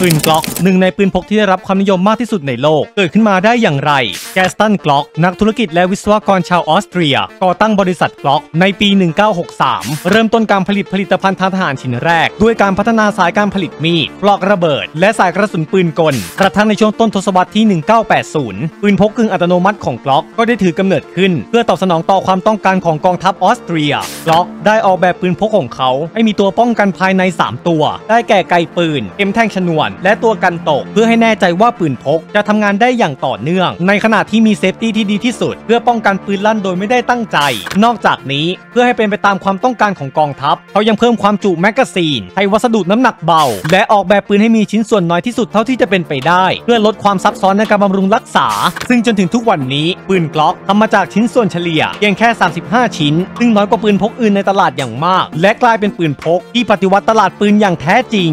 ปืนกล็อกหนึ่งในปืนพกที่ได้รับความนิยมมากที่สุดในโลก เกิดขึ้นมาได้อย่างไร แกสตันกล็อกนักธุรกิจและวิศวกรชาวออสเตรีย ก่อตั้งบริษัทกล็อกในปี 1963 เริ่มต้นการผลิตผลิตภัณฑ์ทางทหารชิ้นแรก ด้วยการพัฒนาสายการผลิตมีดปลอกระเบิด และสายกระสุนปืนกล กระทั่งในช่วงต้นทศวรรษที่ 1980 ปืนพกกึ่งอัตโนมัติของกล็อกก็ได้ถือกำเนิดขึ้น เพื่อตอบสนองต่อความต้องการของกองทัพออสเตรียกล็อกได้ออกแบบปืนพกของเขา ให้มีตัวป้องกันภายใน 3 ตัว ได้แก่ไกปืนเข็มแท่งชนวนและตัวกันตก เพื่อให้แน่ใจว่าปืนพกจะทำงานได้อย่างต่อเนื่อง ในขณะที่มีเซฟตี้ที่ดีที่สุด เพื่อป้องกันปืนลั่นโดยไม่ได้ตั้งใจ นอกจากนี้เพื่อให้เป็นไปตามความต้องการของกองทัพ เขายังเพิ่มความจุแมกกาซีนให้วัสดุน้ำหนักเบา และออกแบบปืนให้มีชิ้นส่วนน้อยที่สุดเท่าที่จะเป็นไปได้ เพื่อลดความซับซ้อนในการบำรุงรักษา ซึ่งจนถึงทุกวันนี้ปืนกล็อกทำมาจากชิ้นส่วนเฉลี่ยเพียงแค่ 35 ชิ้น ซึ่งน้อยกว่าปืนพกอื่นในตลาดอย่างมาก และกลายเป็นปืนพกที่ปฏิวัติตลาดปืนอย่างแท้จริง